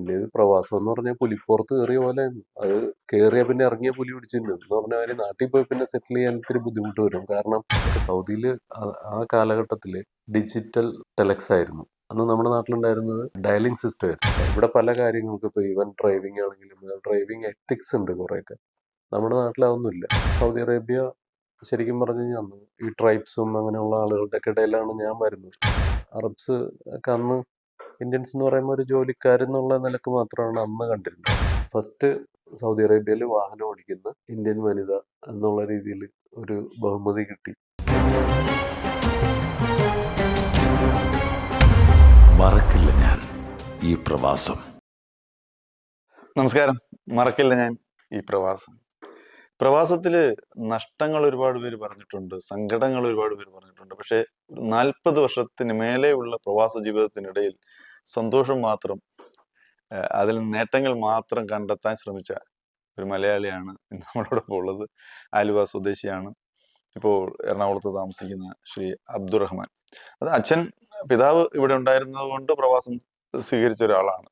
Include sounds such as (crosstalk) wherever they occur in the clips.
എന്റെ പ്രവാസം എന്ന് പറഞ്ഞാൽ പുലിപ്പുറത്ത് കയറിയ പോലെ അത് കയറിയ പിന്നെ ഇറങ്ങിയ പുലി പിടിച്ചിട്ടുണ്ട് എന്ന് പറഞ്ഞാൽ അവർ നാട്ടിൽ പോയി പിന്നെ സെറ്റിൽ ചെയ്യാൻ ഇത്തിരി ബുദ്ധിമുട്ട് വരും. കാരണം സൗദിയിൽ ആ കാലഘട്ടത്തിൽ ഡിജിറ്റൽ ടെലക്സ് ആയിരുന്നു. അന്ന് നമ്മുടെ നാട്ടിലുണ്ടായിരുന്നത് ഡയലിംഗ് സിസ്റ്റം ആയിരുന്നു. ഇവിടെ പല കാര്യങ്ങൾക്ക് ഇപ്പോൾ ഈവൻ ഡ്രൈവിംഗ് ആണെങ്കിലും ഡ്രൈവിംഗ് എത്തിക്സ് ഉണ്ട് കുറേയൊക്കെ. നമ്മുടെ നാട്ടിൽ സൗദി അറേബ്യ ശരിക്കും പറഞ്ഞു കഴിഞ്ഞാൽ ഈ ട്രൈബ്സും അങ്ങനെയുള്ള ആളുകളുടെ ഒക്കെ ഇടയിലാണ് ഞാൻ വരുന്നത്. അറബ്സ് ഒക്കെ അന്ന് ഇന്ത്യൻസ് എന്ന് പറയുമ്പോൾ ഒരു ജോലിക്കാരെന്നുള്ള നിലയ്ക്ക് മാത്രമാണ് അന്ന് കണ്ടിരുന്നത്. ഫസ്റ്റ് സൗദി അറേബ്യയിൽ വാഹനം ഓടിക്കുന്ന ഇന്ത്യൻ വനിത എന്നുള്ള രീതിയിൽ ഒരു ബഹുമതി കിട്ടി. മറക്കില്ല ഞാൻ ഈ പ്രവാസം. നമസ്കാരം. മറക്കില്ല ഞാൻ ഈ പ്രവാസം. പ്രവാസത്തിൽ നഷ്ടങ്ങൾ ഒരുപാട് പേര് പറഞ്ഞിട്ടുണ്ട് സങ്കടങ്ങൾ ഒരുപാട് പേര് പറഞ്ഞിട്ടുണ്ട്. പക്ഷേ നാൽപ്പത് വർഷത്തിന് മേലെയുള്ള പ്രവാസ ജീവിതത്തിനിടയിൽ സന്തോഷം മാത്രം അതിൽ നേട്ടങ്ങൾ മാത്രം കണ്ടെത്താൻ ശ്രമിച്ച ഒരു മലയാളിയാണ് നമ്മളോട് (laughs) നമ്മളോടൊപ്പം ഉള്ളത്. ആലുവ സ്വദേശിയാണ്. ഇപ്പോൾ എറണാകുളത്ത് താമസിക്കുന്ന ശ്രീ അബ്ദുറഹ്മാൻ. അത് അച്ഛൻ പിതാവ് ഇവിടെ ഉണ്ടായിരുന്നത് കൊണ്ട് പ്രവാസം സ്വീകരിച്ച ഒരാളാണ്.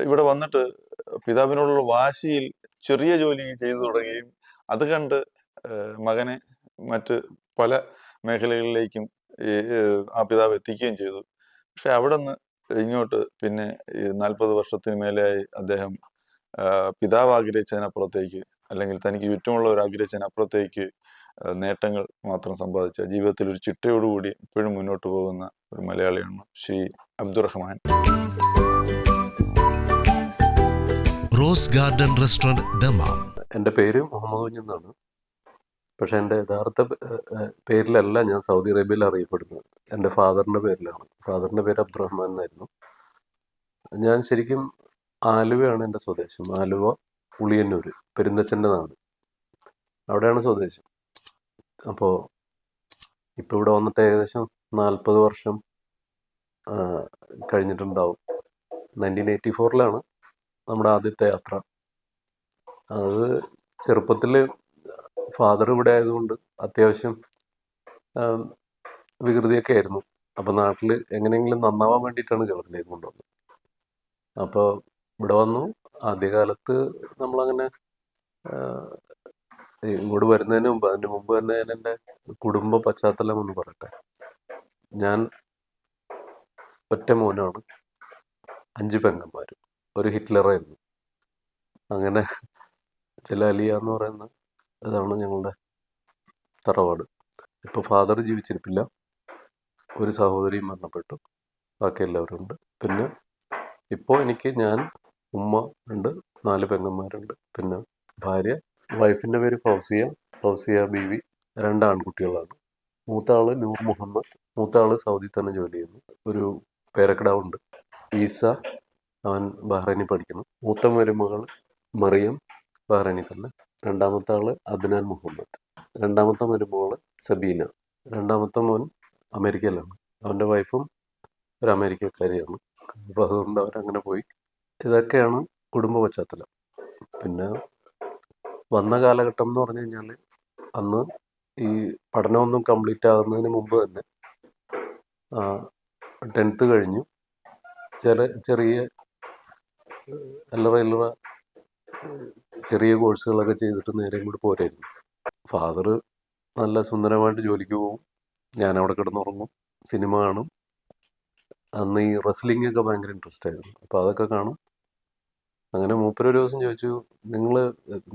ഇവിടെ വന്നിട്ട് പിതാവിനോടുള്ള വാശിയിൽ ചെറിയ ജോലി ചെയ്തു തുടങ്ങുകയും അത് കണ്ട് മകനെ മറ്റ് പല മേഖലകളിലേക്കും ആ പിതാവ് എത്തിക്കുകയും ചെയ്തു. പക്ഷെ അവിടെ നിന്ന് ഇങ്ങോട്ട് പിന്നെ നാൽപ്പത് വർഷത്തിന് മേലെയായി അദ്ദേഹം പിതാവ് ആഗ്രഹിച്ചതിനപ്പുറത്തേക്ക് അല്ലെങ്കിൽ തനിക്ക് ചുറ്റുമുള്ളവർ ആഗ്രഹിച്ചതിനപ്പുറത്തേക്ക് നേട്ടങ്ങൾ മാത്രം സമ്പാദിച്ച ജീവിതത്തിൽ ഒരു ചിട്ടയോടുകൂടി ഇപ്പോഴും മുന്നോട്ട് പോകുന്ന ഒരു മലയാളിയാണ് Shri Abdurahman. Rose garden restaurant Dammam. എന്റെ പേര് മുഹമ്മദ് കുഞ്ഞ് എന്നാണ്. പക്ഷെ എന്റെ യഥാർത്ഥ പേരിലല്ല ഞാൻ സൗദി അറേബ്യയിൽ അറിയപ്പെടുന്നത്. എന്റെ ഫാദറിന്റെ പേരിലാണ്. ഫാദറിന്റെ പേര് അബ്ദുറഹ്മാൻ എന്നായിരുന്നു. ഞാൻ ശരിക്കും ആലുവയാണ് എന്റെ സ്വദേശം. ആലുവ ഉളിയന്നൂർ പെരുന്തച്ചന്റെ നാട്. അവിടെയാണ് സ്വദേശം. അപ്പോൾ ഇപ്പോൾ ഇവിടെ വന്നിട്ട് ഏകദേശം നാൽപ്പത് വർഷം കഴിഞ്ഞിട്ടുണ്ടാവും. നയന്റീൻ എയ്റ്റി ഫോറിലാണ് നമ്മുടെ ആദ്യത്തെ യാത്ര. അത് ചെറുപ്പത്തിൽ ഫാദർ ഇവിടെ ആയതുകൊണ്ട് അത്യാവശ്യം വികൃതിയൊക്കെ ആയിരുന്നു. അപ്പോൾ നാട്ടിൽ എങ്ങനെയെങ്കിലും നന്നാവാൻ വേണ്ടിയിട്ടാണ് കേരളത്തിലേക്ക് കൊണ്ടുവന്നത്. അപ്പോൾ ഇവിടെ വന്നു. ആദ്യകാലത്ത് നമ്മളങ്ങനെ ഇങ്ങോട്ട് വരുന്നതിന് മുമ്പ് അതിന് മുമ്പ് തന്നെ ഞാൻ എന്റെ കുടുംബ പശ്ചാത്തലം ഒന്ന് പറയട്ടെ. ഞാൻ ഒറ്റ മോനാണ്. അഞ്ച് പെങ്ങന്മാർ ഒരു ഹിറ്റ്ലറായിരുന്നു. അങ്ങനെ ചില അലിയ എന്ന് പറയുന്ന ഇതാണ് ഞങ്ങളുടെ തറവാട്. ഇപ്പോൾ ഫാദർ ജീവിച്ചിരിപ്പില്ല. ഒരു സഹോദരിയും മരണപ്പെട്ടു. ബാക്കി എല്ലാവരും ഉണ്ട്. പിന്നെ ഇപ്പോൾ എനിക്ക് ഞാൻ ഉമ്മ ഉണ്ട് നാല് പെങ്ങന്മാരുണ്ട്. പിന്നെ ഭാര്യ വൈഫിന്റെ പേര് ഫൗസിയ ഫൗസിയ ബീവി രണ്ട് ആൺകുട്ടികളാണ്. മൂത്ത ആൾ നൂർ മുഹമ്മദ് മൂത്ത ആൾ സൗദി തന്നെ ജോലി ചെയ്യുന്നു. ഒരു പേരക്കിടാവുണ്ട്. ഈസ അവൻ ബഹ്റൈനിൽ പഠിക്കുന്നു. മൂത്ത മരുമകൾ മറിയം ബഹ്റൈനിൽ തന്നെ രണ്ടാമത്തെ ആൾ അദ്നാൻ മുഹമ്മദ് രണ്ടാമത്തെ മരുമോൾ സബീന രണ്ടാമത്തെ മോൻ അമേരിക്കയിലാണ്. അവന്റെ വൈഫും ഒരു അമേരിക്കക്കാരിയാണ്. അപ്പോൾ അതുകൊണ്ട് അവരങ്ങനെ പോയി. ഇതൊക്കെയാണ് കുടുംബ പശ്ചാത്തലം. പിന്നെ വന്ന കാലഘട്ടം എന്ന് പറഞ്ഞു കഴിഞ്ഞാൽ അന്ന് ഈ പഠനമൊന്നും കംപ്ലീറ്റ് ആകുന്നതിന് മുമ്പ് തന്നെ ടെൻത്ത് കഴിഞ്ഞു. ചെറിയ അല്ലറ ഏഹ്, ചെറിയ കോഴ്സുകളൊക്കെ ചെയ്തിട്ട് നേരെ ഇങ്ങോട്ട് പോരായിരുന്നു. ഫാദർ നല്ല സുന്ദരമായിട്ട് ജോലിക്ക് പോകും. ഞാൻ അവിടെ കിടന്നുറങ്ങും. സിനിമ കാണും. അന്ന് ഈ റെസ്ലിംഗ് ഒക്കെ ഭയങ്കര ഇൻട്രസ്റ്റ് ആയിരുന്നു. അപ്പോൾ അതൊക്കെ കാണും. അങ്ങനെ മൂപ്പര് ഒരു ദിവസം ചോദിച്ചു നിങ്ങൾ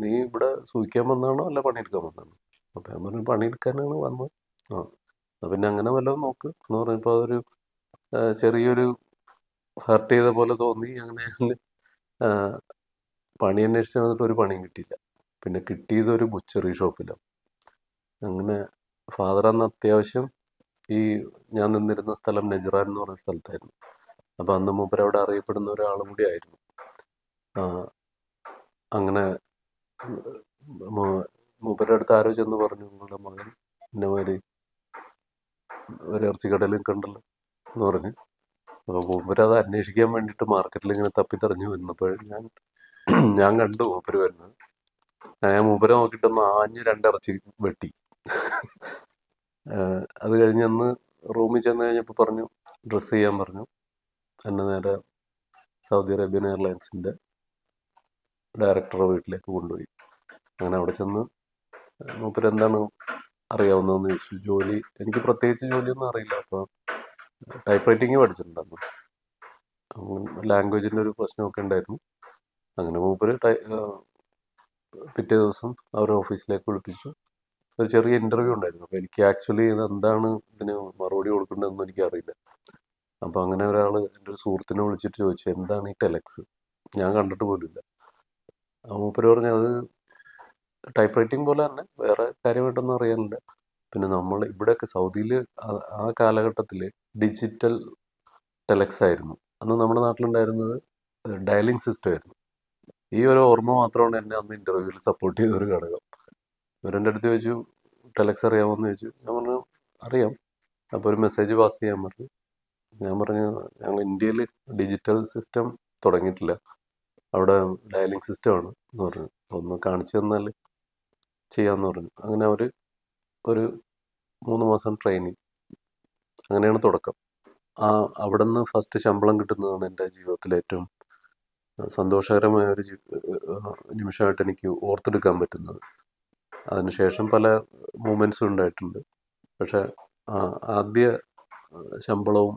നീ ഇവിടെ സൂക്ഷിക്കാൻ വന്നതാണോ അല്ല പണിയെടുക്കാൻ വന്നതാണോ? അപ്പം ഞാൻ പറഞ്ഞു പണിയെടുക്കാനാണ് വന്നത്. ആ അപ്പം പിന്നെ അങ്ങനെ വല്ലതും നോക്ക് എന്ന് പറഞ്ഞപ്പോൾ അതൊരു ചെറിയൊരു ഹർട്ട് ചെയ്ത പോലെ തോന്നി. അങ്ങനെ പണി അന്വേഷിച്ച് വന്നിട്ട് ഒരു പണിയും കിട്ടിയില്ല. പിന്നെ കിട്ടിയത് ഒരു ബുച്ചറി ഷോപ്പിലാണ് അങ്ങനെ ഫാദർ അന്ന് അത്യാവശ്യം ഈ ഞാൻ നിന്നിരുന്ന സ്ഥലം നെജറ എന്ന് പറയുന്ന സ്ഥലത്തായിരുന്നു. അപ്പം അന്ന് മൂപ്പർ അവിടെ അറിയപ്പെടുന്ന ഒരാളും കൂടി ആയിരുന്നു. അങ്ങനെ മൂപ്പരുടെ അടുത്ത് ആരോ ചെന്ന് പറഞ്ഞു നിങ്ങളുടെ മകൻ എന്നെ മാതിരി ഒരു ഇറച്ചിക്കടയിലും കണ്ടല്ലോ എന്ന് പറഞ്ഞു. അപ്പോൾ മൂപ്പരത് അന്വേഷിക്കാൻ വേണ്ടിയിട്ട് മാർക്കറ്റിൽ ഇങ്ങനെ തപ്പിത്തെറിഞ്ഞു. വന്നപ്പോൾ ഞാൻ ഞാൻ കണ്ടു മൂപ്പര് വരുന്നത്. ഞാൻ മൂപ്പരെ നോക്കിയിട്ടൊന്ന് ആഞ്ഞ് രണ്ടിറച്ചി വെട്ടി. അത് കഴിഞ്ഞ് അന്ന് റൂമിൽ ചെന്ന് കഴിഞ്ഞപ്പോൾ പറഞ്ഞു ഡ്രസ്സ് ചെയ്യാൻ പറഞ്ഞു. എന്നെ നേരെ സൗദി അറേബ്യൻ എയർലൈൻസിന്റെ ഡയറക്ടറുടെ വീട്ടിലേക്ക് കൊണ്ടുപോയി. അങ്ങനെ അവിടെ ചെന്ന് മൂപ്പര് എന്താണ് അറിയാവുന്നതെന്ന് ചോദിച്ചു. ജോലി എനിക്ക് പ്രത്യേകിച്ച് ജോലിയൊന്നും അറിയില്ല. അപ്പോൾ ടൈപ്പ് റൈറ്റിംഗ് പഠിച്ചിട്ടുണ്ടായിരുന്നു. ലാംഗ്വേജിന്റെ ഒരു പ്രശ്നമൊക്കെ ഉണ്ടായിരുന്നു. അങ്ങനെ മൂപ്പര് പിറ്റേ ദിവസം അവരെ ഓഫീസിലേക്ക് വിളിപ്പിച്ചു. ഒരു ചെറിയ ഇന്റർവ്യൂ ഉണ്ടായിരുന്നു. അപ്പോൾ എനിക്ക് ആക്ച്വലി ഇത് എന്താണ് ഇതിന് മറുപടി കൊടുക്കേണ്ടതെന്ന് എനിക്കറിയില്ല. അപ്പോൾ അങ്ങനെ ഒരാൾ എന്റെ ഒരു സുഹൃത്തിനെ വിളിച്ചിട്ട് ചോദിച്ചു എന്താണ് ഈ ടെലക്സ് ഞാൻ കണ്ടിട്ട് പോലുമില്ല. മൂപ്പര് പറഞ്ഞു അത് ടൈപ്പ് റൈറ്റിംഗ് പോലെ തന്നെ വേറെ കാര്യമായിട്ടൊന്നും അറിയാനില്ല. പിന്നെ നമ്മൾ ഇവിടെയൊക്കെ സൗദിയിൽ ആ കാലഘട്ടത്തിൽ ഡിജിറ്റൽ ടെലക്സ് ആയിരുന്നു. അന്ന് നമ്മുടെ നാട്ടിലുണ്ടായിരുന്നത് ഡയലിംഗ് സിസ്റ്റം ആയിരുന്നു. ഈ ഒരു ഓർമ്മ മാത്രമാണ് എന്നെ അന്ന് ഇന്റർവ്യൂവിൽ സപ്പോർട്ട് ചെയ്ത ഒരു ഘടകം. ഇവരെന്റെ അടുത്ത് ചോദിച്ചു ടെലക്സ് അറിയാമോ എന്ന് ചോദിച്ചു. ഞാൻ പറഞ്ഞു അറിയാം. അപ്പോൾ ഒരു മെസ്സേജ് പാസ് ചെയ്യാൻ പറഞ്ഞു. ഞാൻ പറഞ്ഞു ഞങ്ങൾ ഇന്ത്യയിൽ ഡിജിറ്റൽ സിസ്റ്റം തുടങ്ങിയിട്ടില്ല. അവിടെ ഡയലിംഗ് സിസ്റ്റമാണ് എന്ന് പറഞ്ഞു. ഒന്ന് കാണിച്ചു തന്നാൽ ചെയ്യാമെന്ന് പറഞ്ഞു. അങ്ങനെ അവർ ഒരു മൂന്ന് മാസം ട്രെയിനിങ് അങ്ങനെയാണ് തുടക്കം. ആ അവിടെ നിന്ന് ഫസ്റ്റ് ശമ്പളം കിട്ടുന്നതാണ് എന്റെ ജീവിതത്തിലെ ഏറ്റവും സന്തോഷകരമായ ഒരു നിമിഷമായിട്ട് എനിക്ക് ഓർത്തെടുക്കാൻ പറ്റുന്നത്. അതിനുശേഷം പല മൂമെന്റ്സും ഉണ്ടായിട്ടുണ്ട്. പക്ഷെ ആദ്യ ശമ്പളവും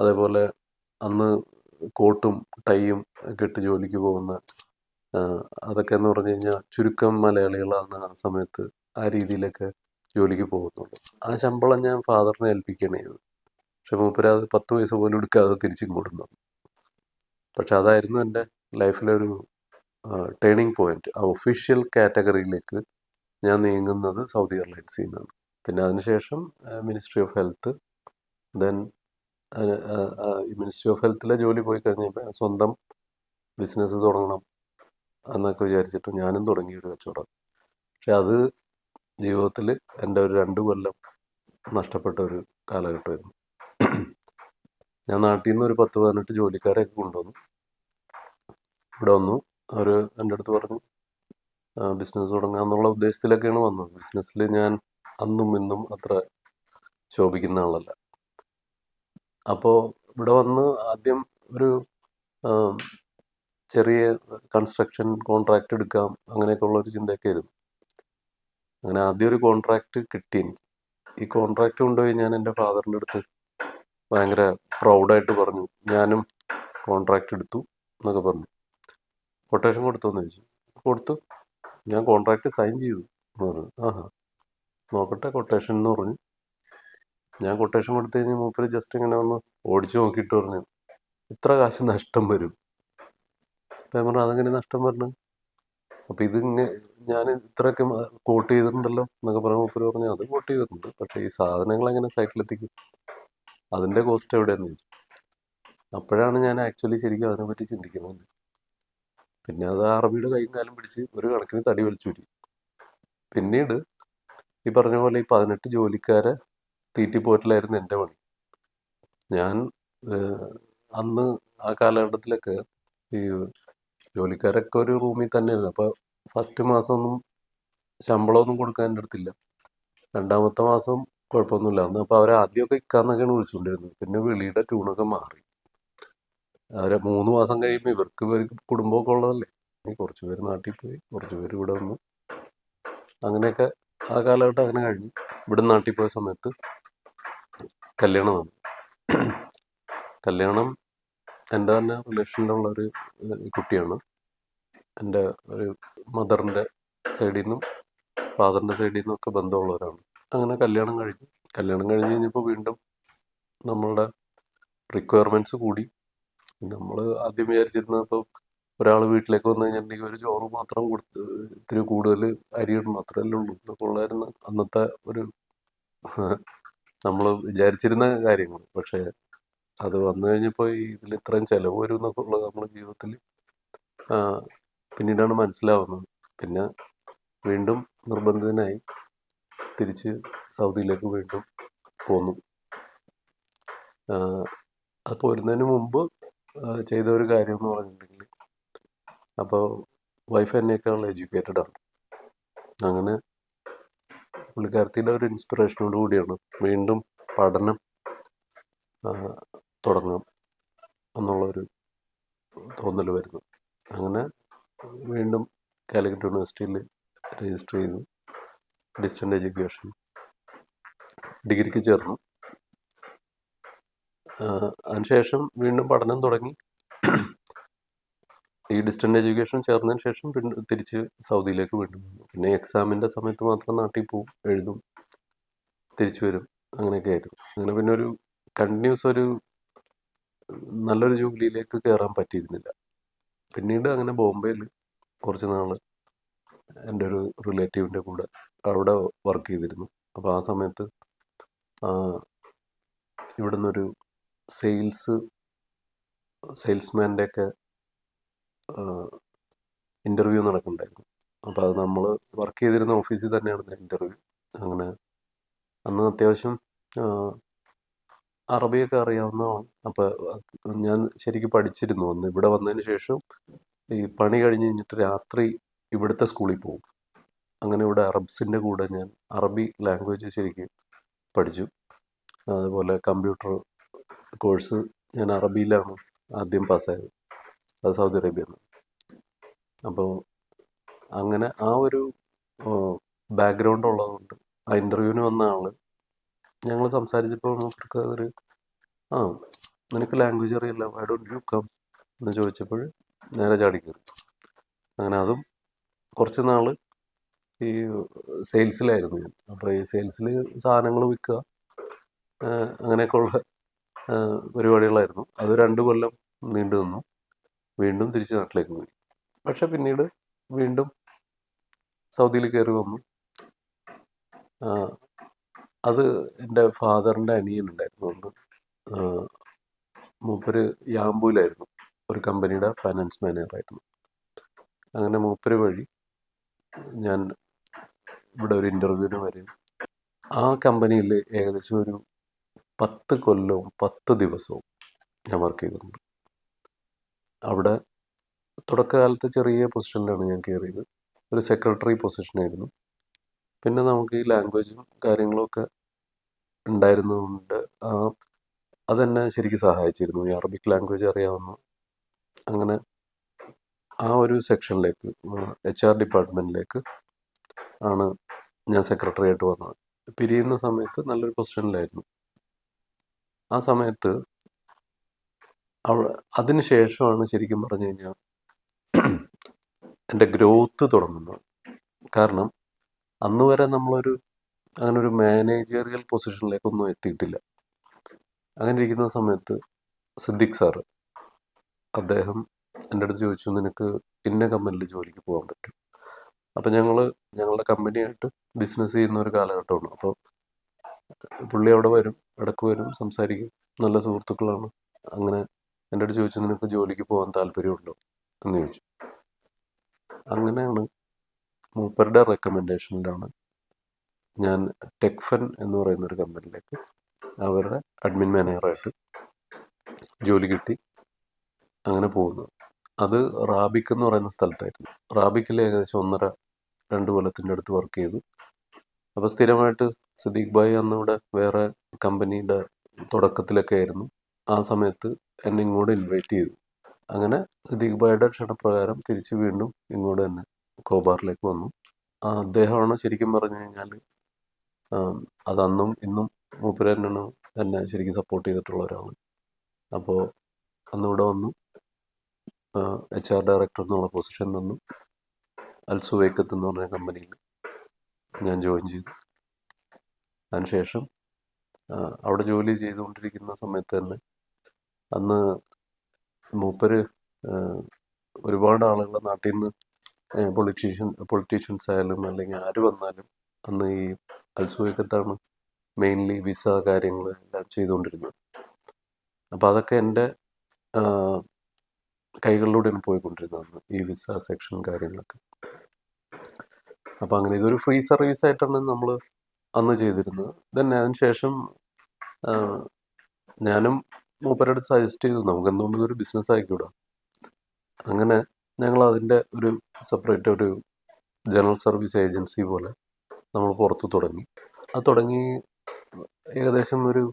അതേപോലെ അന്ന് കോട്ടും ടൈയും ഒക്കെ ഇട്ട് ജോലിക്ക് പോകുന്ന അതൊക്കെ എന്ന് പറഞ്ഞു കഴിഞ്ഞാൽ ചുരുക്കം മലയാളികളാണ് ആ സമയത്ത് ആ രീതിയിലൊക്കെ ജോലിക്ക് പോകുന്നുള്ളൂ ആ ശമ്പളം ഞാൻ ഫാദറിനെ ഏൽപ്പിക്കുകയാണ് ചെയ്തത്. പക്ഷെ മൂപ്പരാത് പത്ത് പൈസ പോലും എടുക്കാതെ തിരിച്ചും കൊടുന്നു പക്ഷെ അതായിരുന്നു എന്റെ ലൈഫിലൊരു ടേണിങ് പോയിന്റ് ആ ഒഫീഷ്യൽ കാറ്റഗറിയിലേക്ക് ഞാൻ നീങ്ങുന്നത് സൗദി എയർലൈൻസിൽ നിന്നാണ്. പിന്നെ അതിനുശേഷം ministry of health then ministry of ഹെൽത്തിലെ ജോലി പോയി കഴിഞ്ഞപ്പോൾ സ്വന്തം ബിസിനസ് തുടങ്ങണം എന്നൊക്കെ വിചാരിച്ചിട്ട് ഞാനും തുടങ്ങി ഒരു കച്ചവടം. പക്ഷെ അത് ജീവിതത്തിൽ എന്റെ ഒരു രണ്ട് കൊല്ലം നഷ്ടപ്പെട്ട ഒരു കാലഘട്ടമായിരുന്നു. ഞാൻ നാട്ടിൽ നിന്ന് ഒരു പത്ത് പതിനെട്ട് ജോലിക്കാരെയൊക്കെ കൊണ്ടുവന്നു. ഇവിടെ വന്നു. അവർ എന്റെ അടുത്ത് പറഞ്ഞു ബിസിനസ് തുടങ്ങാന്നുള്ള ഉദ്ദേശത്തിലൊക്കെയാണ് വന്നത്. ബിസിനസ്സിൽ ഞാൻ അന്നും ഇന്നും അത്ര ശോഭിക്കുന്ന ആളല്ല. അപ്പോൾ ഇവിടെ വന്ന് ആദ്യം ഒരു ചെറിയ കൺസ്ട്രക്ഷൻ കോൺട്രാക്റ്റ് എടുക്കാം അങ്ങനെയൊക്കെ ഉള്ള ഒരു ചിന്തയൊക്കെ ആയിരുന്നു. അങ്ങനെ ആദ്യം ഒരു കോൺട്രാക്റ്റ് കിട്ടി എനിക്ക്. ഈ കോൺട്രാക്റ്റ് കൊണ്ടുപോയി ഞാൻ എന്റെ ഫാദറിന്റെ അടുത്ത് ഭയങ്കര പ്രൗഡായിട്ട് പറഞ്ഞു. ഞാനും കോൺട്രാക്റ്റ് എടുത്തു എന്നൊക്കെ പറഞ്ഞു. കൊട്ടേഷൻ കൊടുത്തു എന്ന് ചോദിച്ചു. കൊടുത്തു. ഞാൻ കോൺട്രാക്റ്റ് സൈൻ ചെയ്തു എന്ന് പറഞ്ഞു. ആഹാ. നോക്കട്ടെ കൊട്ടേഷൻ എന്ന് പറഞ്ഞു. ഞാൻ കൊട്ടേഷൻ കൊടുത്തു കഴിഞ്ഞ് മൂപ്പര് ജസ്റ്റ് ഇങ്ങനെ ഒന്ന് ഓടിച്ചു നോക്കിയിട്ട് പറഞ്ഞു. ഇത്ര കാശ് നഷ്ടം വരും. അപ്പം ഞാൻ പറഞ്ഞു അതെങ്ങനെ നഷ്ടം വരണം? അപ്പം ഇത് ഇങ്ങനെ ഞാൻ ഇത്രയൊക്കെ കോട്ട് ചെയ്തിട്ടുണ്ടല്ലോ എന്നൊക്കെ പറഞ്ഞ മൂപ്പര് പറഞ്ഞു. അത് കോട്ട് ചെയ്തിട്ടുണ്ട്. പക്ഷേ ഈ സാധനങ്ങൾ എങ്ങനെ സൈറ്റിലെത്തിക്കും അതിന്റെ കോസ്റ്റ് എവിടെയെന്ന് ചോദിച്ചു. അപ്പോഴാണ് ഞാൻ ആക്ച്വലി ശരിക്കും അതിനെപ്പറ്റി ചിന്തിക്കുന്നത്. പിന്നെ അത് അറബിയുടെ കൈയും കാലും പിടിച്ച് ഒരു കണക്കിന് തടി വലിച്ചൂരി. പിന്നീട് ഈ പറഞ്ഞ പോലെ ഈ പതിനെട്ട് ജോലിക്കാരെ തീറ്റിപ്പോറ്റലായിരുന്നു എന്റെ പണി. ഞാൻ അന്ന് ആ കാലഘട്ടത്തിലൊക്കെ ഈ ജോലിക്കാരൊക്കെ ഒരു റൂമിൽ തന്നെയായിരുന്നു. അപ്പോൾ ഫസ്റ്റ് മാസമൊന്നും ശമ്പളമൊന്നും കൊടുക്കാൻ എന്റെ അടുത്തില്ല രണ്ടാമത്തെ മാസം കുഴപ്പമൊന്നുമില്ല. അന്ന് അപ്പോൾ അവർ ആദ്യമൊക്കെ ഇക്കാന്നൊക്കെയാണ് വിളിച്ചുകൊണ്ടിരുന്നത് പിന്നെ വിളിയുടെ ട്യൂണൊക്കെ മാറി. അവരെ മൂന്ന് മാസം കഴിയുമ്പോൾ ഇവർക്ക് ഇവർക്ക് കുടുംബമൊക്കെ ഉള്ളതല്ലേ? കുറച്ച് പേര് നാട്ടിൽ പോയി കുറച്ച് പേര് ഇവിടെ വന്നു. അങ്ങനെയൊക്കെ ആ കാലഘട്ടം അങ്ങനെ കഴിഞ്ഞു. ഇവിടെ നാട്ടിൽ പോയ സമയത്ത് കല്യാണം വന്നു. കല്യാണം എന്റെ തന്നെ റിലേഷനിലുള്ള ഒരു കുട്ടിയാണ്. എന്റെ ഒരു മദറിന്റെ സൈഡിൽ നിന്നും ഫാദറിന്റെ സൈഡിൽ നിന്നും ഒക്കെ ബന്ധമുള്ളവരാണ്. അങ്ങനെ കല്യാണം കഴിഞ്ഞു. കല്യാണം കഴിഞ്ഞ് കഴിഞ്ഞപ്പോൾ വീണ്ടും നമ്മളുടെ റിക്വയർമെന്റ്സ് കൂടി. നമ്മൾ ആദ്യം വിചാരിച്ചിരുന്നത് ഇപ്പോൾ ഒരാൾ വീട്ടിലേക്ക് വന്നു കഴിഞ്ഞിട്ടുണ്ടെങ്കിൽ ഒരു ചോറ് മാത്രം കൊടുത്ത് ഇത്തിരി കൂടുതൽ അരിയുടെ അത്രയല്ലേ ഉള്ളൂ. ഇതൊക്കെ ഉള്ളായിരുന്നു അന്നത്തെ ഒരു (laughs) നമ്മൾ വിചാരിച്ചിരുന്ന കാര്യങ്ങൾ. പക്ഷേ അത് വന്നു കഴിഞ്ഞപ്പോൾ ഇതിൽ ഇത്രയും ചിലവ് വരും എന്നൊക്കെ ഉള്ളത് നമ്മുടെ ജീവിതത്തിൽ പിന്നീടാണ് മനസ്സിലാവുന്നത്. പിന്നെ വീണ്ടും നിർബന്ധിതനായി തിരിച്ച് സൗദിയിലേക്ക് വീണ്ടും പോന്നു. അത് പോരുന്നതിന് മുമ്പ് ചെയ്ത ഒരു കാര്യം എന്ന് പറഞ്ഞിട്ടുണ്ടെങ്കിൽ അപ്പോൾ വൈഫ് എന്നേക്കാൾ എഡ്യൂക്കേറ്റഡ് ആണ്. അങ്ങനെ പുള്ളിക്കാരത്തിയുടെ ഒരു ഇൻസ്പിറേഷനോട് കൂടിയാണ് വീണ്ടും പഠനം തുടങ്ങാം എന്നുള്ളൊരു തോന്നൽ വരുന്നു അങ്ങനെ വീണ്ടും കാലിക്കറ്റ് യൂണിവേഴ്സിറ്റിയിൽ രജിസ്റ്റർ ചെയ്തു. ഡിസ്റ്റന്റ് എഡ്യൂക്കേഷൻ ഡിഗ്രിക്ക് ചേർന്നു. അതിനുശേഷം വീണ്ടും പഠനം തുടങ്ങി. ഈ ഡിസ്റ്റന്റ് എഡ്യൂക്കേഷൻ ചേർന്നതിന് ശേഷം പിന്നെ തിരിച്ച് സൗദിയിലേക്ക് വീണ്ടും വന്നു. പിന്നെ എക്സാമിന്റെ സമയത്ത് മാത്രം നാട്ടിൽ പോവും എഴുതും തിരിച്ചു വരും അങ്ങനെയൊക്കെ ആയിരുന്നു. അങ്ങനെ പിന്നെ ഒരു കണ്ടിന്യൂസ് ഒരു നല്ലൊരു ജോലിയിലേക്ക് കയറാൻ പറ്റിയിരുന്നില്ല. പിന്നീട് അങ്ങനെ ബോംബെയിൽ കുറച്ച് നാൾ എന്റെ ഒരു റിലേറ്റീവിന്റെ കൂടെ അവിടെ വർക്ക് ചെയ്തിരുന്നു. അപ്പോൾ ആ സമയത്ത് ഇവിടെ നിന്നൊരു സെയിൽസ് സെയിൽസ്മാന്റെ ഒക്കെ ഇന്റർവ്യൂ നടക്കുന്നുണ്ടായിരുന്നു. അപ്പോൾ അത് നമ്മൾ വർക്ക് ചെയ്തിരുന്ന ഓഫീസിൽ തന്നെയാണ് ഇന്റർവ്യൂ അങ്ങനെ അന്ന് അത്യാവശ്യം അറബിയൊക്കെ അറിയാവുന്ന അപ്പോൾ ഞാൻ ശരിക്കും പഠിച്ചിരുന്നു. അന്ന് ഇവിടെ വന്നതിന് ശേഷം ഈ പണി കഴിഞ്ഞ് കഴിഞ്ഞിട്ട് രാത്രി ഇവിടുത്തെ സ്കൂളിൽ പോകും. അങ്ങനെ ഇവിടെ അറബ്സിന്റെ കൂടെ ഞാൻ അറബി ലാംഗ്വേജ് ശരിക്കും പഠിച്ചു. അതുപോലെ കമ്പ്യൂട്ടർ കോഴ്സ് ഞാൻ അറബിയിലാണ് ആദ്യം പാസ്സായത്. അത് സൗദി അറേബ്യന്ന് അപ്പോൾ അങ്ങനെ ആ ഒരു ബാക്ക്ഗ്രൗണ്ട് ഉള്ളതുകൊണ്ട് ആ ഇന്റർവ്യൂവിന് വന്ന ആൾ ഞങ്ങൾ സംസാരിച്ചപ്പോൾ നമുക്ക് അതൊരു ആ നിനക്ക് ലാംഗ്വേജ് അറിയില്ല ഐ ഡോണ്ട് യു കം എന്ന് ചോദിച്ചപ്പോൾ നേരെ ചാടി കയറി അങ്ങനെ അതും കുറച്ച് നാൾ ഈ സെയിൽസിലായിരുന്നു ഞാൻ. അപ്പോൾ ഈ സെയിൽസിൽ സാധനങ്ങൾ വിൽക്കുക അങ്ങനെയൊക്കെയുള്ള പരിപാടികളായിരുന്നു. അത് രണ്ട് കൊല്ലം നീണ്ടു നിന്നു. വീണ്ടും തിരിച്ച് നാട്ടിലേക്ക് പോയി. പക്ഷെ പിന്നീട് വീണ്ടും സൗദിയിൽ കയറി വന്നു. അത് എന്റെ ഫാദറിന്റെ അനിയനുണ്ടായിരുന്നു കൊണ്ട് മൂപ്പര് യാമ്പൂലായിരുന്നു. ഒരു കമ്പനിയുടെ ഫൈനാൻസ് മാനേജറായിരുന്നു. അങ്ങനെ മൂപ്പര് വഴി ഞാൻ ഇവിടെ ഒരു ഇന്റർവ്യൂവിന് വരും. ആ കമ്പനിയിൽ ഏകദേശം ഒരു പത്ത് കൊല്ലവും പത്ത് ദിവസവും ഞാൻ വർക്ക് ചെയ്തിട്ടുണ്ട്. അവിടെ തുടക്കകാലത്ത് ചെറിയ പൊസിഷനിലാണ് ഞാൻ കയറിയത് ഒരു സെക്രട്ടറി പൊസിഷനായിരുന്നു പിന്നെ നമുക്ക് ഈ ലാംഗ്വേജും കാര്യങ്ങളൊക്കെ ഉണ്ടായിരുന്നതുകൊണ്ട് അതെന്നെ ശരിക്കും സഹായിച്ചിരുന്നു. ഈ അറബിക് ലാംഗ്വേജ് അറിയാവുന്ന അങ്ങനെ ആ ഒരു സെക്ഷനിലേക്ക് എച്ച് ആർ ഡിപ്പാർട്ട്മെന്റിലേക്ക് ആണ് ഞാൻ സെക്രട്ടറി ആയിട്ട് വന്നത്. പിരിയുന്ന സമയത്ത് നല്ലൊരു പൊസിഷനിലായിരുന്നു ആ സമയത്ത് അവ അതിന് ശേഷമാണ് ശരിക്കും പറഞ്ഞു കഴിഞ്ഞാൽ എന്റെ ഗ്രോത്ത് തുടങ്ങുന്നത്. കാരണം അന്ന് വരെ നമ്മളൊരു അങ്ങനെ ഒരു മാനേജറിയൽ പൊസിഷനിലേക്കൊന്നും എത്തിയിട്ടില്ല. അങ്ങനെ ഇരിക്കുന്ന സമയത്ത് സിദ്ദിഖ് സാറ് അദ്ദേഹം എന്റെ അടുത്ത് ചോദിച്ചു നിനക്ക് ഇന്ന കമ്പനിയിൽ ജോലിക്ക് പോകാൻ പറ്റും? അപ്പം ഞങ്ങൾ ഞങ്ങളുടെ കമ്പനിയായിട്ട് ബിസിനസ് ചെയ്യുന്ന ഒരു കാലഘട്ടമാണ്. അപ്പോൾ പുള്ളി അവിടെ വരും ഇടയ്ക്ക് വരും സംസാരിക്കും. നല്ല സുഹൃത്തുക്കളാണ്. അങ്ങനെ എന്റെ അടുത്ത് ചോദിച്ചു നിനക്ക് ജോലിക്ക് പോകാൻ താല്പര്യമുണ്ടോ? എന്ന് ചോദിച്ചു. അങ്ങനെയാണ് മൂപ്പരുടെ റെക്കമെൻഡേഷനിലാണ് ഞാൻ ടെക്ഫൻ എന്ന് പറയുന്ന ഒരു കമ്പനിയിലേക്ക് അവരുടെ അഡ്മിൻ മാനേജറായിട്ട് ജോലി കിട്ടി. അങ്ങനെ പോകുന്നത്. അത് റാബിക്ക് എന്ന് പറയുന്ന സ്ഥലത്തായിരുന്നു. റാബിക്കിൽ ഏകദേശം ഒന്നര രണ്ട് കൊല്ലത്തിന്റെ അടുത്ത് വർക്ക് ചെയ്തു. അപ്പോൾ സ്ഥിരമായിട്ട് സിദ്ദീഖ് ഭായ് അന്ന് ഇവിടെ വേറെ കമ്പനിയുടെ തുടക്കത്തിലൊക്കെ ആയിരുന്നു. ആ സമയത്ത് എന്നെ ഇങ്ങോട്ട് ഇൻവൈറ്റ് ചെയ്തു. അങ്ങനെ സിദ്ദീഖ് ഭായിയുടെ ക്ഷണപ്രകാരം തിരിച്ച് വീണ്ടും ഇങ്ങോട്ട് തന്നെ കോബാറിലേക്ക് വന്നു. അദ്ദേഹമാണ് ശരിക്കും പറഞ്ഞു കഴിഞ്ഞാൽ അത് അന്നും ഇന്നും മൂപ്പര് തന്നെയാണ് എന്നെ ശരിക്കും സപ്പോർട്ട് ചെയ്തിട്ടുള്ള ഒരാൾ അപ്പോൾ അന്നിവിടെ വന്നു. എച്ച് ആർ ഡയറക്ടർ എന്നുള്ള പൊസിഷൻ നിന്നും അൽസുവേക്കത്ത് എന്ന് പറഞ്ഞ കമ്പനിയിൽ ഞാൻ ജോയിൻ ചെയ്തു. അതിനുശേഷം അവിടെ ജോലി ചെയ്തുകൊണ്ടിരിക്കുന്ന സമയത്ത് തന്നെ അന്ന് മൂപ്പര് ഒരുപാട് ആളുകളെ നാട്ടിൽ നിന്ന് പൊളിറ്റീഷ്യൻ പൊളിറ്റീഷ്യൻസ് ആയാലും അല്ലെങ്കിൽ ആര് വന്നാലും അന്ന് ഈ അൽസുവേക്കത്താണ് മെയിൻലി വിസ കാര്യങ്ങൾ എല്ലാം ചെയ്തുകൊണ്ടിരുന്നത്. അപ്പോൾ അതൊക്കെ എന്റെ കൈകളിലൂടെയാണ് പോയിക്കൊണ്ടിരുന്നത് ഈ വിസ സെക്ഷൻ കാര്യങ്ങളൊക്കെ. അപ്പോൾ അങ്ങനെ ഇതൊരു ഫ്രീ സർവീസ് ആയിട്ടാണ് നമ്മൾ അന്ന് ചെയ്തിരുന്നത്. ദെൻ അതിന് ശേഷം ഞാനും മൂപ്പരോട് സജസ്റ്റ് ചെയ്തു നമുക്ക് എന്തുകൊണ്ട് ഇതൊരു ബിസിനസ് ആയിക്കൂടാ? അങ്ങനെ ഞങ്ങൾ അതിന്റെ ഒരു സെപ്പറേറ്റ് ഒരു ജനറൽ സർവീസ് ഏജൻസി പോലെ നമ്മൾ പുറത്ത് തുടങ്ങി. അത് തുടങ്ങി ഏകദേശം ഒരു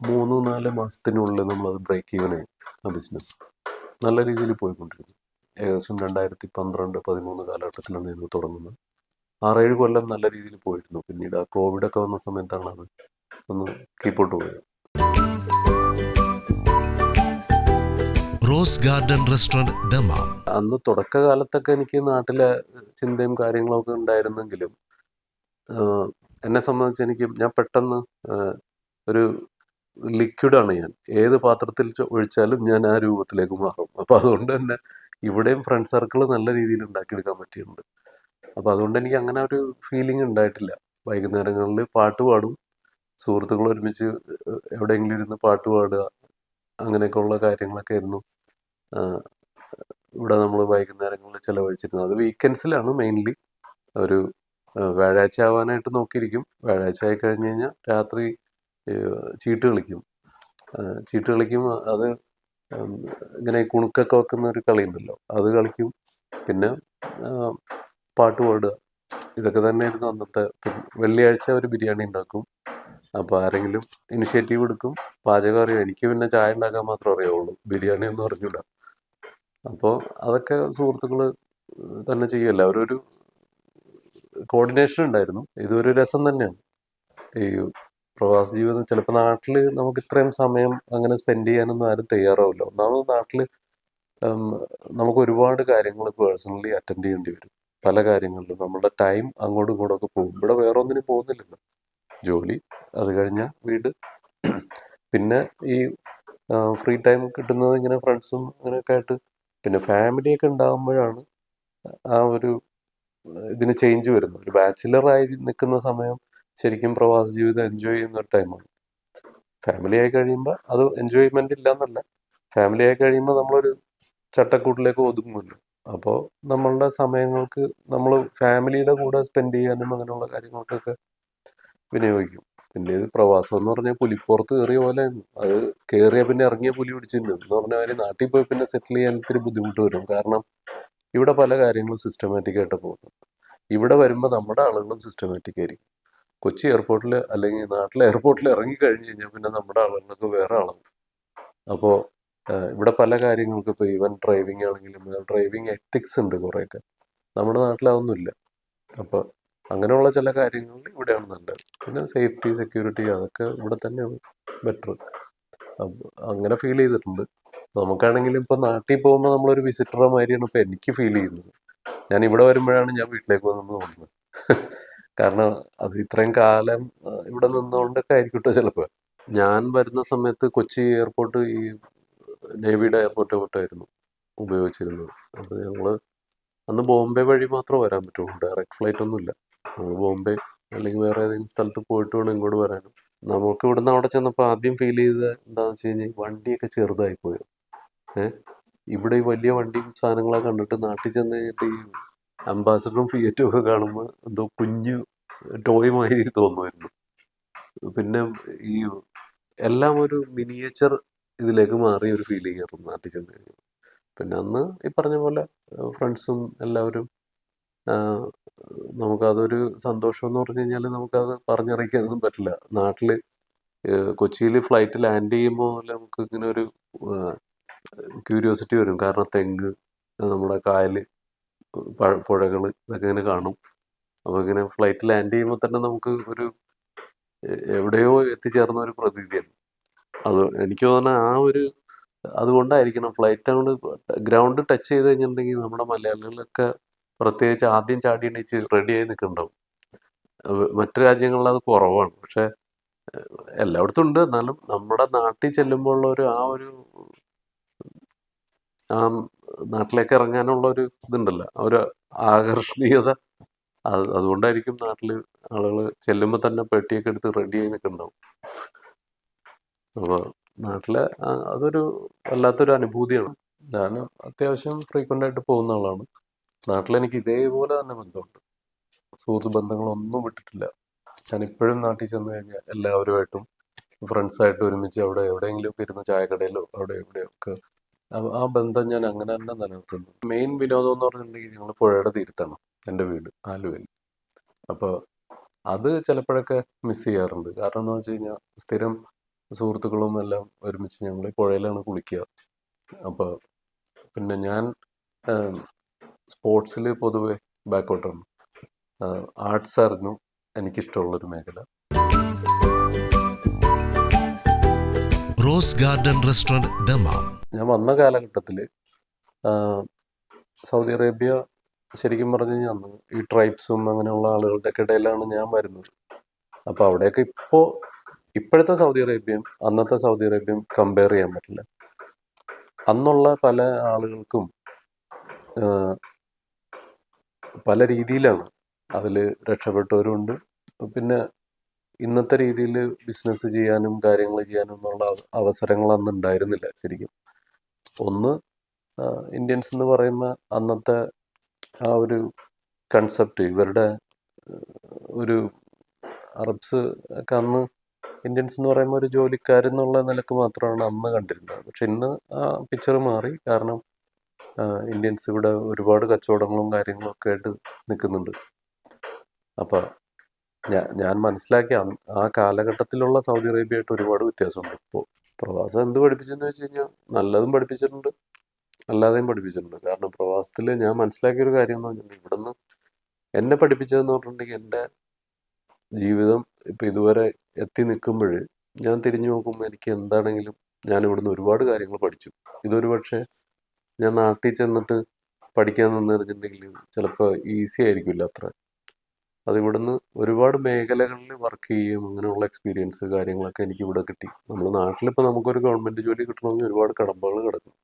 മൂന്ന് നാല് മാസത്തിനുള്ളിൽ നമ്മളത് ബ്രേക്ക് ഈവനായി ആ ബിസിനസ് നല്ല രീതിയിൽ പോയിക്കൊണ്ടിരുന്നു ഏകദേശം രണ്ടായിരത്തി പന്ത്രണ്ട് പതിമൂന്ന് കാലഘട്ടത്തിലാണ് ഞങ്ങൾ തുടങ്ങുന്നത്. ആറേഴ് കൊല്ലം നല്ല രീതിയിൽ പോയിരുന്നു. പിന്നീട് ആ കോവിഡൊക്കെ വന്ന സമയത്താണ് അത് ഒന്ന് കീപ്പോട്ട് പോയത് റോസ് ഗാർഡൻ റെസ്റ്റോറന്റ് ദമാം അന്ന് തുടക്കകാലത്തൊക്കെ എനിക്ക് നാട്ടിലെ ചിന്തയും കാര്യങ്ങളൊക്കെ ഉണ്ടായിരുന്നെങ്കിലും എന്നെ സംബന്ധിച്ച് എനിക്ക് ഞാൻ പെട്ടെന്ന് ഒരു ലിക്വിഡാണ് ഞാൻ. ഏത് പാത്രത്തിൽ ഒഴിച്ചാലും ഞാൻ ആ രൂപത്തിലേക്ക് മാറും. അപ്പോൾ അതുകൊണ്ട് തന്നെ ഇവിടെയും ഫ്രണ്ട് സർക്കിൾ നല്ല രീതിയിൽ ഉണ്ടാക്കിയെടുക്കാൻ പറ്റിയിട്ടുണ്ട്. അപ്പോൾ അതുകൊണ്ട് എനിക്ക് അങ്ങനെ ഒരു ഫീലിംഗ് ഉണ്ടായിട്ടില്ല. വൈകുന്നേരങ്ങളിൽ പാട്ട് പാടും. സുഹൃത്തുക്കൾ ഒരുമിച്ച് എവിടെയെങ്കിലും ഇരുന്ന് പാട്ട് പാടുക അങ്ങനെയൊക്കെ ഉള്ള കാര്യങ്ങളൊക്കെ ആയിരുന്നു. ഇവിടെ നമ്മൾ വൈകുന്നേരങ്ങളിൽ ചിലവഴിച്ചിരുന്നത്. അത് വീക്കെൻഡ്സിലാണ് മെയിൻലി ഒരു വ്യാഴാഴ്ച ആവാനായിട്ട് നോക്കിയിരിക്കും. വ്യാഴാഴ്ച ആയി കഴിഞ്ഞ് കഴിഞ്ഞാൽ രാത്രി ചീട്ട് കളിക്കും. ചീട്ട് കളിക്കും അത് ഇങ്ങനെ കുണുക്കൊക്കെ വെക്കുന്ന ഒരു കളിയുണ്ടല്ലോ അത് കളിക്കും. പിന്നെ പാട്ട് പാടുക. ഇതൊക്കെ തന്നെയായിരുന്നു അന്നത്തെ വെള്ളിയാഴ്ച ഒരു ബിരിയാണി ഉണ്ടാക്കും. അപ്പോൾ ആരെങ്കിലും ഇനിഷ്യേറ്റീവ് എടുക്കും. പാചകം അറിയാം. എനിക്ക് പിന്നെ ചായ ഉണ്ടാക്കാൻ മാത്രമേ അറിയാവുള്ളൂ. ബിരിയാണി ഒന്നും അറിഞ്ഞൂടാ. അപ്പോൾ അതൊക്കെ സുഹൃത്തുക്കൾ തന്നെ ചെയ്യുമല്ലോ അവരൊരു കോർഡിനേഷൻ ഉണ്ടായിരുന്നു. ഇതൊരു രസം തന്നെയാണ്. ഈ പ്രവാസ ജീവിതം ചിലപ്പോൾ നാട്ടിൽ നമുക്ക് ഇത്രയും സമയം അങ്ങനെ സ്പെൻഡ് ചെയ്യാനൊന്നും ആരും തയ്യാറാവില്ല. ഒന്നാമത് നാട്ടിൽ നമുക്ക് ഒരുപാട് കാര്യങ്ങൾ പേഴ്സണലി അറ്റൻഡ് ചെയ്യേണ്ടി വരും. പല കാര്യങ്ങളിലും. നമ്മുടെ ടൈം അങ്ങോട്ടും ഇങ്ങോട്ടും ഒക്കെ പോകും. ഇവിടെ വേറെ ഒന്നിനും പോകുന്നില്ലല്ലോ. ജോലി അത് കഴിഞ്ഞാൽ വീട്. പിന്നെ ഈ ഫ്രീ ടൈം കിട്ടുന്നത് ഇങ്ങനെ ഫ്രണ്ട്സും അങ്ങനെയൊക്കെ ആയിട്ട്. പിന്നെ ഫാമിലിയൊക്കെ ഉണ്ടാകുമ്പോഴാണ് ആ ഒരു ഇതിന് ചേഞ്ച് വരുന്നത്. ഒരു ബാച്ചിലറായി നിൽക്കുന്ന സമയം ശരിക്കും പ്രവാസ ജീവിതം എൻജോയ് ചെയ്യുന്ന ഒരു ടൈമാണ് ഫാമിലി ആയി കഴിയുമ്പോൾ അത് എൻജോയ്മെന്റ് ഇല്ല എന്നല്ല ഫാമിലി ആയി കഴിയുമ്പോൾ നമ്മളൊരു ചട്ടക്കൂട്ടിലേക്ക് ഒതുങ്ങുമല്ലോ. അപ്പോൾ നമ്മളുടെ സമയങ്ങൾക്ക് നമ്മൾ ഫാമിലിയുടെ കൂടെ സ്പെൻഡ് ചെയ്യാനും അങ്ങനെയുള്ള കാര്യങ്ങൾക്കൊക്കെ വിനിയോഗിക്കും. പിന്നെ ഇത് പ്രവാസം എന്ന് പറഞ്ഞാൽ പുലിപ്പുറത്ത് കയറിയ പോലെ അത് കയറിയ പിന്നെ ഇറങ്ങിയ പുലി പിടിച്ചിട്ടുണ്ട് എന്ന് പറഞ്ഞാൽ അവർ നാട്ടിൽ പോയി പിന്നെ സെറ്റിൽ ചെയ്യാൻ ഇത്തിരി ബുദ്ധിമുട്ട് വരും. കാരണം ഇവിടെ പല കാര്യങ്ങളും സിസ്റ്റമാറ്റിക് ആയിട്ട് ഇവിടെ വരുമ്പോൾ നമ്മുടെ ആളുകളും സിസ്റ്റമാറ്റിക് ആയിരിക്കും. കൊച്ചി എയർപോർട്ടിൽ അല്ലെങ്കിൽ നാട്ടിലെ എയർപോർട്ടിൽ ഇറങ്ങി കഴിഞ്ഞ് കഴിഞ്ഞാൽ പിന്നെ നമ്മുടെ ആളുകൾക്ക് വേറെ ആളാണ് അപ്പോൾ ഇവിടെ പല കാര്യങ്ങൾക്കും ഇപ്പോൾ ഈവൻ ഡ്രൈവിംഗ് ആണെങ്കിലും ഡ്രൈവിംഗ് എത്തിക്സ് ഉണ്ട് കുറേയൊക്കെ. നമ്മുടെ നാട്ടിൽ അതൊന്നുമില്ല അപ്പോൾ അങ്ങനെയുള്ള ചില കാര്യങ്ങളിൽ ഇവിടെയാണ് നല്ലത്. പിന്നെ സേഫ്റ്റി സെക്യൂരിറ്റി അതൊക്കെ ഇവിടെ തന്നെയാണ് ബെറ്റർ അങ്ങനെ ഫീൽ ചെയ്തിട്ടുണ്ട്. നമുക്കാണെങ്കിലും ഇപ്പോൾ നാട്ടിൽ പോകുമ്പോൾ നമ്മളൊരു വിസിറ്ററെ മാതിരിയാണ് ഇപ്പോൾ എനിക്ക് ഫീൽ ചെയ്യുന്നത്. ഞാൻ ഇവിടെ വരുമ്പോഴാണ് ഞാൻ വീട്ടിലേക്ക് വന്നെന്ന് തോന്നുന്നത്. കാരണം അത് ഇത്രയും കാലം ഇവിടെ നിന്നുകൊണ്ടൊക്കെ ആയിരിക്കട്ടെ ചിലപ്പോൾ ഞാൻ വരുന്ന സമയത്ത് കൊച്ചി എയർപോർട്ട് ഈ നേവിയുടെ എയർപോർട്ട് മറ്റായിരുന്നു ഉപയോഗിച്ചിരുന്നത്. അപ്പോൾ ഞങ്ങൾ അന്ന് ബോംബെ വഴി മാത്രമേ വരാൻ പറ്റുള്ളൂ. ഡയറക്റ്റ് ഫ്ലൈറ്റ് ഒന്നുമില്ല ബോംബെ അല്ലെങ്കിൽ വേറെ ഏതെങ്കിലും സ്ഥലത്ത് പോയിട്ട് വേണം ഇങ്ങോട്ട് വരാനും. നമുക്ക് ഇവിടുന്ന് അവിടെ ചെന്നപ്പോൾ ആദ്യം ഫീൽ ചെയ്തത് എന്താണെന്ന് വെച്ച് കഴിഞ്ഞാൽ വണ്ടിയൊക്കെ ചെറുതായി പോയോ. ഏഹ് ഇവിടെ ഈ വലിയ വണ്ടിയും സാധനങ്ങളൊക്കെ കണ്ടിട്ട് നാട്ടിൽ ചെന്ന് കഴിഞ്ഞിട്ട് ഈ അംബാസഡറും ഫിയറ്റും ഒക്കെ കാണുമ്പോൾ എന്തോ കുഞ്ഞു ടോയ് മാതിരി തോന്നുമായിരുന്നു. പിന്നെ ഈ എല്ലാം ഒരു മിനിയേച്ചർ ഇതിലേക്ക് മാറിയ ഒരു ഫീലിംഗ് ആയിരുന്നു നാട്ടിൽ ചെന്ന് കഴിഞ്ഞാൽ പിന്നെ അന്ന് ഈ പറഞ്ഞ പോലെ ഫ്രണ്ട്സും എല്ലാവരും നമുക്കതൊരു സന്തോഷം എന്ന് പറഞ്ഞു കഴിഞ്ഞാൽ നമുക്കത് പറഞ്ഞറിയിക്കാനൊന്നും പറ്റില്ല. നാട്ടിൽ കൊച്ചിയിൽ ഫ്ലൈറ്റ് ലാൻഡ് ചെയ്യുമ്പോൾ നമുക്ക് ഇങ്ങനെ ഒരു ക്യൂരിയോസിറ്റി വരും. കാരണം തെങ്ങ് നമ്മുടെ കായൽ പുഴകൾ ഇതൊക്കെ ഇങ്ങനെ കാണും. അപ്പോൾ ഇങ്ങനെ ഫ്ലൈറ്റ് ലാൻഡ് ചെയ്യുമ്പോൾ തന്നെ നമുക്ക് ഒരു എവിടെയോ എത്തിച്ചേർന്ന ഒരു പ്രതീതിയാണ്. അത് എനിക്ക് തോന്നുന്ന ആ ഒരു അതുകൊണ്ടായിരിക്കണം ഫ്ലൈറ്റ് അങ്ങോട്ട് ഗ്രൗണ്ട് ടച്ച് ചെയ്ത് കഴിഞ്ഞിട്ടുണ്ടെങ്കിൽ നമ്മുടെ മലയാളികളൊക്കെ പ്രത്യേകിച്ച് ആദ്യം ചാടി എണീച്ച് റെഡി ആയി നിൽക്കുന്നുണ്ടാവും മറ്റു രാജ്യങ്ങളിൽ അത് കുറവാണ്. പക്ഷെ എല്ലായിടത്തും ഉണ്ട്. എന്നാലും നമ്മുടെ നാട്ടിൽ ചെല്ലുമ്പോൾ ഒരു ആ ഒരു ആ നാട്ടിലേക്ക് ഇറങ്ങാനുള്ള ഒരു ഇതുണ്ടല്ലോ. ഒരു ആകർഷണീയത. അത് അതുകൊണ്ടായിരിക്കും നാട്ടിൽ ആളുകൾ ചെല്ലുമ്പോൾ തന്നെ പെട്ടിയൊക്കെ എടുത്ത് റെഡി ആയി നിൽക്കുന്നുണ്ടാവും അപ്പോൾ നാട്ടിലെ അതൊരു വല്ലാത്തൊരു അനുഭൂതിയാണ്. ഞാൻ അത്യാവശ്യം ഫ്രീക്വന്റ് ആയിട്ട് പോകുന്ന ആളാണ്. നാട്ടിലെനിക്ക് ഇതേപോലെ തന്നെ ബന്ധമുണ്ട്. സുഹൃത്ത് ബന്ധങ്ങളൊന്നും വിട്ടിട്ടില്ല. ഞാനിപ്പോഴും നാട്ടിൽ ചെന്ന് കഴിഞ്ഞാൽ എല്ലാവരുമായിട്ടും ഫ്രണ്ട്സായിട്ട് ഒരുമിച്ച് അവിടെ എവിടെയെങ്കിലും ഒക്കെ ഇരുന്ന് ചായക്കടയിലോ അവിടെ എവിടെയൊക്കെ ആ- ബന്ധം ഞാൻ അങ്ങനെ തന്നെ നിലനിർത്തുന്നു. മെയിൻ വിനോദം എന്ന് പറഞ്ഞിട്ടുണ്ടെങ്കിൽ ഞങ്ങൾ പുഴയുടെ തീരത്താണ് എന്റെ വീട് ആലുവയിൽ. അപ്പോൾ അത് ചിലപ്പോഴൊക്കെ മിസ് ചെയ്യാറുണ്ട്. കാരണം എന്താ വെച്ച് കഴിഞ്ഞാൽ സ്ഥിരം സുഹൃത്തുക്കളും എല്ലാം ഒരുമിച്ച് ഞങ്ങൾ പുഴയിലാണ് കുളിക്കുക. അപ്പോൾ പിന്നെ ഞാൻ സ്പോർട്സിൽ പൊതുവെ ബാക്കോട്ടാണ് ആർട്സ് ആയിരുന്നു എനിക്കിഷ്ടമുള്ളൊരു മേഖല. Rose garden restaurant Dammam. ഞാൻ വന്ന കാലഘട്ടത്തിൽ സൗദി അറേബ്യ ശരിക്കും പറഞ്ഞു കഴിഞ്ഞാൽ അന്ന് ഈ ട്രൈബ്സും അങ്ങനെയുള്ള ആളുകളുടെ ഒക്കെ ഇടയിലാണ് ഞാൻ വരുന്നത്. അപ്പോൾ അവിടെയൊക്കെ ഇപ്പോൾ ഇപ്പോഴത്തെ സൗദി അറേബ്യയും അന്നത്തെ സൗദി അറേബ്യയും കമ്പയർ ചെയ്യാൻ പറ്റില്ല. അന്നുള്ള പല ആളുകൾക്കും പല രീതിയിലാണ് അതിൽ രക്ഷപ്പെട്ടവരുണ്ട്. പിന്നെ ഇന്നത്തെ രീതിയിൽ ബിസിനസ് ചെയ്യാനും കാര്യങ്ങൾ ചെയ്യാനും എന്നുള്ള അവസരങ്ങൾ അന്ന് ഉണ്ടായിരുന്നില്ല ശരിക്കും. ഒന്ന്. ഇന്ത്യൻസ് എന്ന് പറയുമ്പോൾ അന്നത്തെ ആ ഒരു കൺസെപ്റ്റ് ഇവരുടെ ഒരു അറബ്സ് ഒക്കെ അന്ന് ഇന്ത്യൻസ് എന്ന് പറയുമ്പോൾ ഒരു ജോലിക്കാരെന്നുള്ള നിലയ്ക്ക് മാത്രമാണ് അന്ന് കണ്ടിരുന്നത്. പക്ഷെ ഇന്ന് ആ പിക്ചർ മാറി. കാരണം ഇന്ത്യൻസ് ഇവിടെ ഒരുപാട് കച്ചവടങ്ങളും കാര്യങ്ങളും ഒക്കെ ആയിട്ട് നിൽക്കുന്നുണ്ട്. അപ്പം ഞാൻ ഞാൻ മനസ്സിലാക്കിയ ആ കാലഘട്ടത്തിലുള്ള സൗദി അറേബ്യയായിട്ട് ഒരുപാട് വ്യത്യാസമുണ്ട് ഇപ്പോൾ പ്രവാസം എന്ത് പഠിപ്പിച്ചെന്ന് വെച്ച് കഴിഞ്ഞാൽ നല്ലതും പഠിപ്പിച്ചിട്ടുണ്ട് അല്ലാതെയും പഠിപ്പിച്ചിട്ടുണ്ട്. കാരണം പ്രവാസത്തിൽ ഞാൻ മനസ്സിലാക്കിയ ഒരു കാര്യം എന്ന് പറഞ്ഞാൽ ഇവിടുന്ന് എന്നെ പഠിപ്പിച്ചതെന്ന് പറഞ്ഞിട്ടുണ്ടെങ്കിൽ എന്റെ ജീവിതം ഇപ്പം ഇതുവരെ എത്തി നിൽക്കുമ്പോൾ ഞാൻ തിരിഞ്ഞു നോക്കുമ്പോൾ എനിക്ക് എന്താണെങ്കിലും ഞാൻ ഇവിടുന്ന് ഒരുപാട് കാര്യങ്ങൾ പഠിച്ചു. ഇതൊരു പക്ഷേ ഞാൻ നാട്ടിൽ ചെന്നിട്ട് പഠിക്കാൻ നിന്ന് പറഞ്ഞിട്ടുണ്ടെങ്കിൽ ചിലപ്പോൾ ഈസി ആയിരിക്കില്ല അത്ര. അത് ഇവിടുന്ന് ഒരുപാട് മേഖലകളിൽ വർക്ക് ചെയ്യുകയും അങ്ങനെയുള്ള എക്സ്പീരിയൻസ് കാര്യങ്ങളൊക്കെ എനിക്ക് ഇവിടെ കിട്ടി. നമ്മൾ നാട്ടിലിപ്പോൾ നമുക്കൊരു ഗവൺമെന്റ് ജോലി കിട്ടണമെങ്കിൽ ഒരുപാട് കടമ്പകൾ കിടക്കും.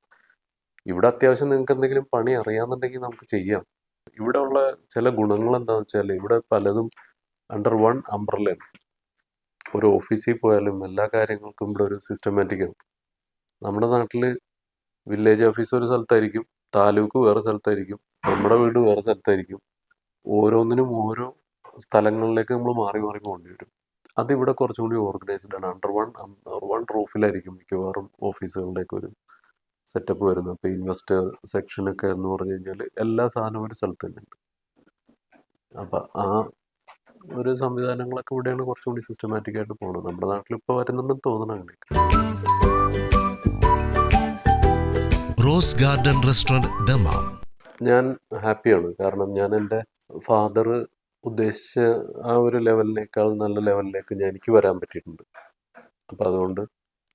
ഇവിടെ അത്യാവശ്യം നിങ്ങൾക്ക് എന്തെങ്കിലും പണി അറിയാമെന്നുണ്ടെങ്കിൽ നമുക്ക് ചെയ്യാം. ഇവിടെ ഉള്ള ചില ഗുണങ്ങൾ എന്താണെന്ന് വെച്ചാൽ ഇവിടെ പലതും അണ്ടർ വൺ അംബ്രല്ലയാണ് ഒരു ഓഫീസിൽ പോയാലും എല്ലാ കാര്യങ്ങൾക്കും ഇവിടെ ഒരു സിസ്റ്റമാറ്റിക് ആണ്. നമ്മുടെ നാട്ടിൽ വില്ലേജ് ഓഫീസ് ഒരു സ്ഥലത്തായിരിക്കും താലൂക്ക് വേറെ സ്ഥലത്തായിരിക്കും നമ്മുടെ വീട് വേറെ സ്ഥലത്തായിരിക്കും. ഓരോന്നിനും ഓരോ സ്ഥലങ്ങളിലേക്ക് നമ്മൾ മാറി മാറി പോകേണ്ടി വരും. അതിവിടെ കുറച്ചും കൂടി ഓർഗനൈസ്ഡ് ആണ്. അണ്ടർ വൺ അണ്ടർ വൺ റൂഫിലായിരിക്കും മിക്കവാറും ഓഫീസുകളുടെയൊക്കെ ഒരു സെറ്റപ്പ് വരുന്നത്. അപ്പോൾ ഇൻവെസ്റ്റർ സെക്ഷനൊക്കെ എന്ന് പറഞ്ഞു കഴിഞ്ഞാൽ എല്ലാ സാധനവും ഒരു സ്ഥലത്ത് തന്നെ ഉണ്ട്. അപ്പം ആ ഒരു സംവിധാനങ്ങളൊക്കെ ഇവിടെയാണ് കുറച്ചും കൂടി സിസ്റ്റമാറ്റിക് ആയിട്ട് പോകുന്നത് നമ്മുടെ നാട്ടിൽ ഇപ്പോൾ വരുന്നുണ്ടെന്ന് തോന്നണം അങ്ങനെയൊക്കെ. റോസ് ഗാർഡൻ റെസ്റ്റോറന്റ് ദമാം ഞാൻ ഹാപ്പിയാണ് കാരണം ഞാൻ എന്റെ ഫാദർ ഉദ്ദേശിച്ച ആ ഒരു ലെവലിനേക്കാൾ നല്ല ലെവലിലേക്ക് ഞാൻ എനിക്ക് വരാൻ പറ്റിയിട്ടുണ്ട്. അപ്പം അതുകൊണ്ട്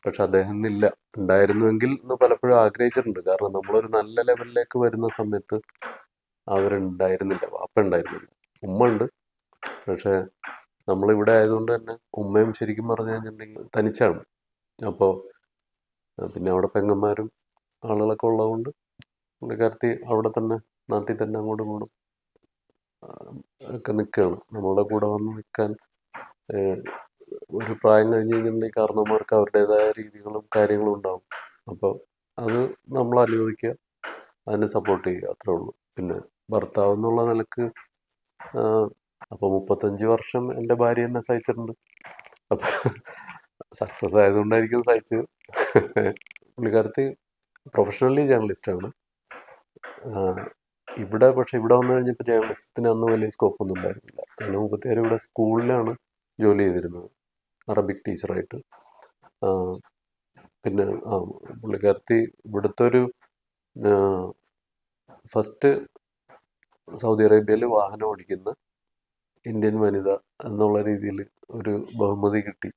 പക്ഷെ അദ്ദേഹം ഇന്നില്ല ഉണ്ടായിരുന്നുവെങ്കിൽ എന്ന് പലപ്പോഴും ആഗ്രഹിച്ചിട്ടുണ്ട്. കാരണം നമ്മളൊരു നല്ല ലെവലിലേക്ക് വരുന്ന സമയത്ത് അവരുണ്ടായിരുന്നില്ല. വാപ്പ ഉണ്ടായിരുന്നില്ല. ഉമ്മ ഉണ്ട്. പക്ഷേ നമ്മളിവിടെ ആയതുകൊണ്ട് തന്നെ ഉമ്മയും ശരിക്കും പറഞ്ഞു കഴിഞ്ഞിട്ടുണ്ടെങ്കിൽ തനിച്ചാണ്. അപ്പോൾ പിന്നെ അവിടെ പെങ്ങന്മാരും ആളുകളൊക്കെ ഉള്ളതുകൊണ്ട് പുള്ളിക്കാരത്തി അവിടെ തന്നെ നാട്ടിൽ തന്നെ അങ്ങോട്ട് ആ, ഒക്കെ നിൽക്കുകയാണ്. നമ്മളുടെ കൂടെ വന്ന് നിൽക്കാൻ ഒരു പ്രായം കഴിഞ്ഞ് കഴിഞ്ഞിട്ടുണ്ടെങ്കിൽ കാരണവന്മാർക്ക് അവരുടേതായ രീതികളും കാര്യങ്ങളും ഉണ്ടാവും. അപ്പോൾ അത് നമ്മൾ അനുഭവിക്കുക അതിനെ സപ്പോർട്ട് ചെയ്യുക അത്രേ ഉള്ളൂ. പിന്നെ ഭർത്താവ് എന്നുള്ള നിലയ്ക്ക് അപ്പോൾ മുപ്പത്തഞ്ച് വർഷം എന്റെ ഭാര്യ എന്നെ സഹിച്ചിട്ടുണ്ട്. അപ്പം സക്സസ് ആയതുകൊണ്ടായിരിക്കും സഹിച്ചത്. പുള്ളിക്കാരത്തി പ്രൊഫഷണലി ജേർണലിസ്റ്റാണ് ഇവിടെ പക്ഷെ ഇവിടെ വന്നു കഴിഞ്ഞപ്പോൾ ജേർണലിസത്തിന് അന്ന് വലിയ സ്കോപ്പ് ഒന്നും ഉണ്ടായിരുന്നില്ല. അതിന് മുപ്പത്തിയാറ് ഇവിടെ സ്കൂളിലാണ് ജോലി ചെയ്തിരുന്നത്. അറബിക് ടീച്ചറായിട്ട്. പിന്നെ ആ പുള്ളിക്കാരത്തി ഇവിടുത്തെ ഒരു ഫസ്റ്റ് സൗദി അറേബ്യയിൽ വാഹനം ഓടിക്കുന്ന ഇന്ത്യൻ വനിത എന്നുള്ള രീതിയിൽ ഒരു ബഹുമതി കിട്ടി.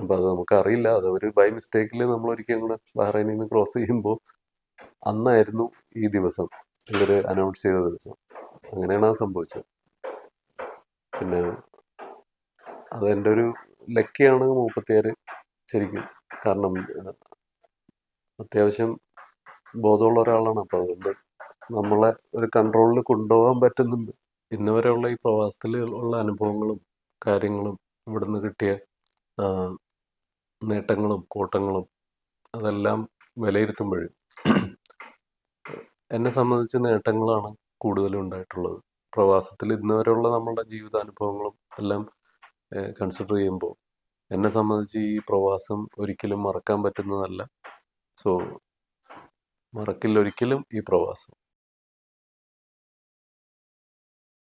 അപ്പോൾ അത് നമുക്കറിയില്ല. അത് ഒരു ബൈ മിസ്റ്റേക്കിൽ നമ്മൾ ഒരിക്കലും കൂടെ ബഹ്റൈനിൽ നിന്ന് ക്രോസ് ചെയ്യുമ്പോൾ അന്നായിരുന്നു ഈ ദിവസം. ഇവർ അനൗൺസ് ചെയ്ത ദിവസം. അങ്ങനെയാണ് അത് സംഭവിച്ചത്. പിന്നെ അതെന്റെ ഒരു ലക്കിയാണ് മൂപ്പത്തിയാർ ശരിക്കും കാരണം അത്യാവശ്യം ബോധമുള്ള ഒരാളാണ്. അപ്പോൾ അതുകൊണ്ട് നമ്മളെ ഒരു കൺട്രോളിൽ കൊണ്ടുപോകാൻ പറ്റുന്നുണ്ട്. ഇന്ന് വരെയുള്ള ഈ പ്രവാസത്തിൽ ഉള്ള അനുഭവങ്ങളും കാര്യങ്ങളും ഇവിടുന്ന് കിട്ടിയ നേട്ടങ്ങളും കോട്ടങ്ങളും അതെല്ലാം വിലയിരുത്തുമ്പോൾ എന്നെ സംബന്ധിച്ച് നേട്ടങ്ങളാണ് കൂടുതലും ഉണ്ടായിട്ടുള്ളത്. പ്രവാസത്തിൽ ഇന്ന് വരെയുള്ള നമ്മളുടെ ജീവിതാനുഭവങ്ങളും എല്ലാം കൺസിഡർ ചെയ്യുമ്പോൾ എന്നെ സംബന്ധിച്ച് ഈ പ്രവാസം ഒരിക്കലും മറക്കാൻ പറ്റുന്നതല്ല. സോ മറക്കില്ല ഒരിക്കലും ഈ പ്രവാസം.